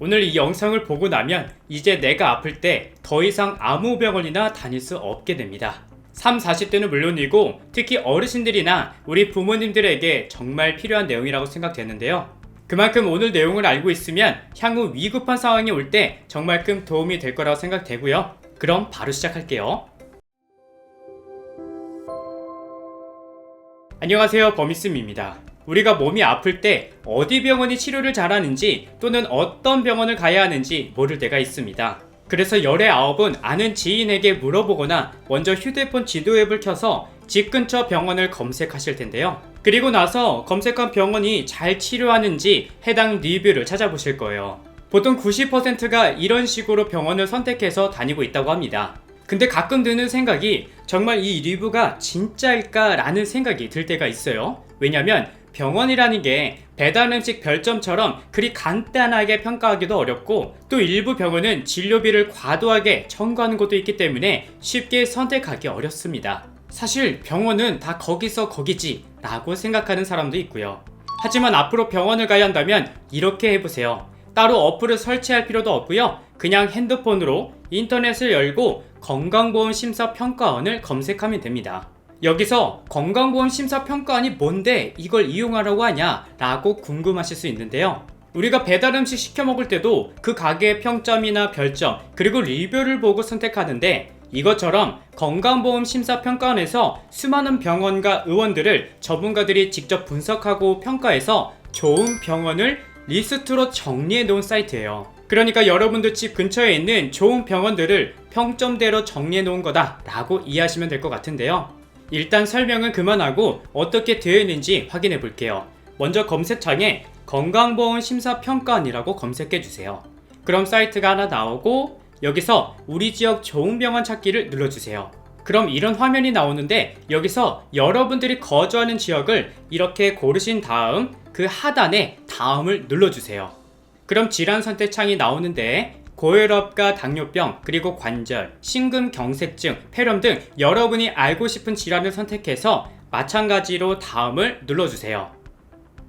오늘 이 영상을 보고 나면 이제 내가 아플 때 더 이상 아무 병원이나 다닐 수 없게 됩니다. 3, 40대는 물론이고 특히 어르신들이나 우리 부모님들에게 정말 필요한 내용이라고 생각되는데요. 그만큼 오늘 내용을 알고 있으면 향후 위급한 상황이 올 때 정말 큰 도움이 될 거라고 생각되고요. 그럼 바로 시작할게요. 안녕하세요 버미스입니다. 우리가 몸이 아플 때 어디 병원이 치료를 잘하는지 또는 어떤 병원을 가야 하는지 모를 때가 있습니다. 그래서 열의 아홉은 아는 지인에게 물어보거나 먼저 휴대폰 지도 앱을 켜서 집 근처 병원을 검색하실 텐데요. 그리고 나서 검색한 병원이 잘 치료하는지 해당 리뷰를 찾아보실 거예요. 보통 90%가 이런 식으로 병원을 선택해서 다니고 있다고 합니다. 근데 가끔 드는 생각이 정말 이 리뷰가 진짜일까라는 생각이 들 때가 있어요. 왜냐면 병원이라는 게 배달 음식 별점처럼 그리 간단하게 평가하기도 어렵고 또 일부 병원은 진료비를 과도하게 청구하는 것도 있기 때문에 쉽게 선택하기 어렵습니다. 사실 병원은 다 거기서 거기지 라고 생각하는 사람도 있고요. 하지만 앞으로 병원을 가야 한다면 이렇게 해보세요. 따로 어플을 설치할 필요도 없고요. 그냥 핸드폰으로 인터넷을 열고 건강보험심사평가원을 검색하면 됩니다. 여기서 건강보험 심사평가원이 뭔데 이걸 이용하라고 하냐 라고 궁금하실 수 있는데요. 우리가 배달 음식 시켜 먹을 때도 그 가게의 평점이나 별점 그리고 리뷰를 보고 선택하는데 이것처럼 건강보험 심사평가원에서 수많은 병원과 의원들을 전문가들이 직접 분석하고 평가해서 좋은 병원을 리스트로 정리해 놓은 사이트예요. 그러니까 여러분들 집 근처에 있는 좋은 병원들을 평점대로 정리해 놓은 거다라고 이해하시면 될 것 같은데요. 일단 설명은 그만하고 어떻게 되어 있는지 확인해 볼게요. 먼저 검색창에 건강보험심사평가원이라고 검색해 주세요. 그럼 사이트가 하나 나오고 여기서 우리 지역 좋은 병원 찾기를 눌러주세요. 그럼 이런 화면이 나오는데 여기서 여러분들이 거주하는 지역을 이렇게 고르신 다음 그 하단에 다음을 눌러주세요. 그럼 질환 선택 창이 나오는데 고혈압과 당뇨병, 그리고 관절, 심근경색증, 폐렴 등 여러분이 알고 싶은 질환을 선택해서 마찬가지로 다음을 눌러주세요.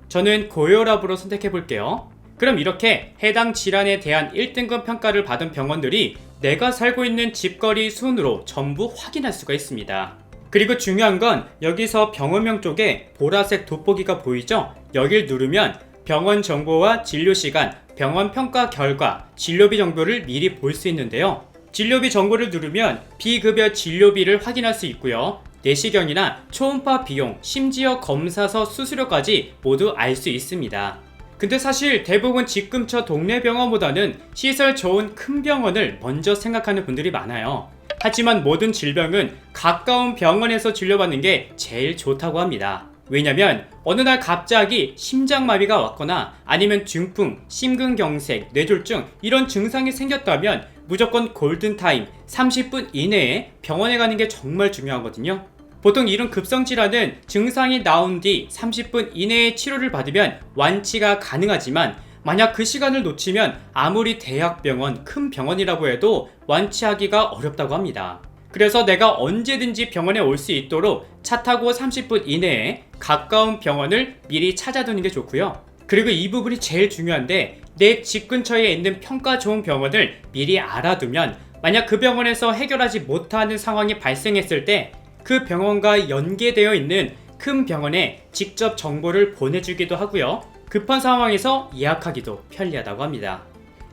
저는 고혈압으로 선택해 볼게요. 그럼 이렇게 해당 질환에 대한 1등급 평가를 받은 병원들이 내가 살고 있는 집거리 순으로 전부 확인할 수가 있습니다. 그리고 중요한 건 여기서 병원명 쪽에 보라색 돋보기가 보이죠? 여길 누르면 병원 정보와 진료 시간, 병원 평가 결과, 진료비 정보를 미리 볼 수 있는데요. 진료비 정보를 누르면 비급여 진료비를 확인할 수 있고요. 내시경이나 초음파 비용, 심지어 검사서 수수료까지 모두 알 수 있습니다. 근데 사실 대부분 집 근처 동네 병원보다는 시설 좋은 큰 병원을 먼저 생각하는 분들이 많아요. 하지만 모든 질병은 가까운 병원에서 진료받는 게 제일 좋다고 합니다. 왜냐면 어느 날 갑자기 심장마비가 왔거나 아니면 중풍, 심근경색, 뇌졸중 이런 증상이 생겼다면 무조건 골든타임 30분 이내에 병원에 가는 게 정말 중요하거든요. 보통 이런 급성 질환은 증상이 나온 뒤 30분 이내에 치료를 받으면 완치가 가능하지만 만약 그 시간을 놓치면 아무리 대학병원, 큰 병원이라고 해도 완치하기가 어렵다고 합니다. 그래서 내가 언제든지 병원에 올 수 있도록 차 타고 30분 이내에 가까운 병원을 미리 찾아두는 게 좋고요. 그리고 이 부분이 제일 중요한데 내 집 근처에 있는 평가 좋은 병원을 미리 알아두면 만약 그 병원에서 해결하지 못하는 상황이 발생했을 때 그 병원과 연계되어 있는 큰 병원에 직접 정보를 보내주기도 하고요. 급한 상황에서 예약하기도 편리하다고 합니다.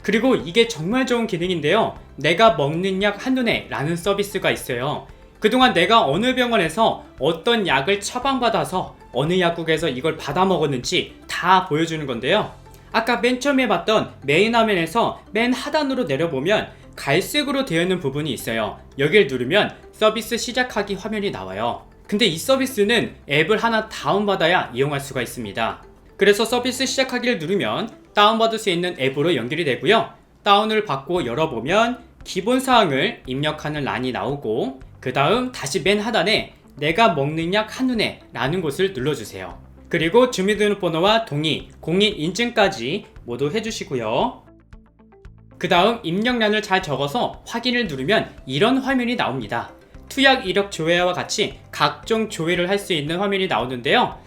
그리고 이게 정말 좋은 기능인데요. 내가 먹는 약 한눈에 라는 서비스가 있어요. 그동안 내가 어느 병원에서 어떤 약을 처방받아서 어느 약국에서 이걸 받아 먹었는지 다 보여주는 건데요. 아까 맨 처음에 봤던 메인 화면에서 맨 하단으로 내려보면 갈색으로 되어 있는 부분이 있어요. 여기를 누르면 서비스 시작하기 화면이 나와요. 근데 이 서비스는 앱을 하나 다운받아야 이용할 수가 있습니다. 그래서 서비스 시작하기를 누르면 다운받을 수 있는 앱으로 연결이 되고요. 다운을 받고 열어보면 기본 사항을 입력하는 란이 나오고 그 다음 다시 맨 하단에 내가 먹는 약 한눈에 라는 곳을 눌러주세요. 그리고 주민등록번호와 동의, 공인 인증까지 모두 해주시고요. 그 다음 입력란을 잘 적어서 확인을 누르면 이런 화면이 나옵니다. 투약 이력 조회와 같이 각종 조회를 할 수 있는 화면이 나오는데요.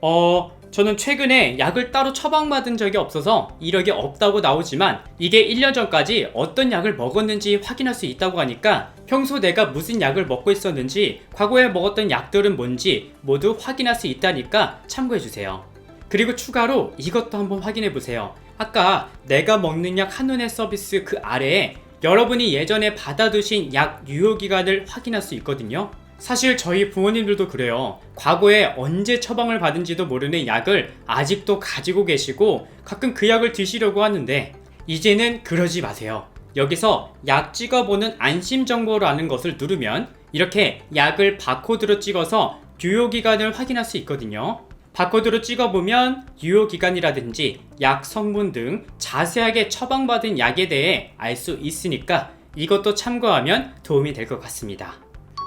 어, 저는 최근에 약을 따로 처방받은 적이 없어서 이력이 없다고 나오지만 이게 1년 전까지 어떤 약을 먹었는지 확인할 수 있다고 하니까 평소 내가 무슨 약을 먹고 있었는지 과거에 먹었던 약들은 뭔지 모두 확인할 수 있다니까 참고해주세요. 그리고 추가로 이것도 한번 확인해 보세요. 아까 내가 먹는 약 한눈에 서비스 그 아래에 여러분이 예전에 받아두신 약 유효기간을 확인할 수 있거든요. 사실 저희 부모님들도 그래요. 과거에 언제 처방을 받은지도 모르는 약을 아직도 가지고 계시고 가끔 그 약을 드시려고 하는데 이제는 그러지 마세요. 여기서 약 찍어보는 안심 정보라는 것을 누르면 이렇게 약을 바코드로 찍어서 유효기간을 확인할 수 있거든요. 바코드로 찍어보면 유효기간이라든지 약 성분 등 자세하게 처방받은 약에 대해 알 수 있으니까 이것도 참고하면 도움이 될 것 같습니다.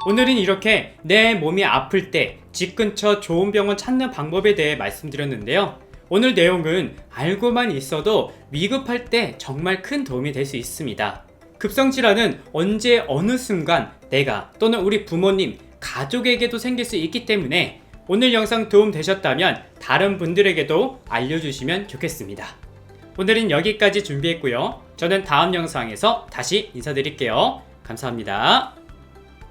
오늘은 이렇게 내 몸이 아플 때 집 근처 좋은 병원 찾는 방법에 대해 말씀드렸는데요. 오늘 내용은 알고만 있어도 위급할 때 정말 큰 도움이 될 수 있습니다. 급성질환은 언제 어느 순간 내가 또는 우리 부모님, 가족에게도 생길 수 있기 때문에 오늘 영상 도움 되셨다면 다른 분들에게도 알려주시면 좋겠습니다. 오늘은 여기까지 준비했고요. 저는 다음 영상에서 다시 인사드릴게요. 감사합니다.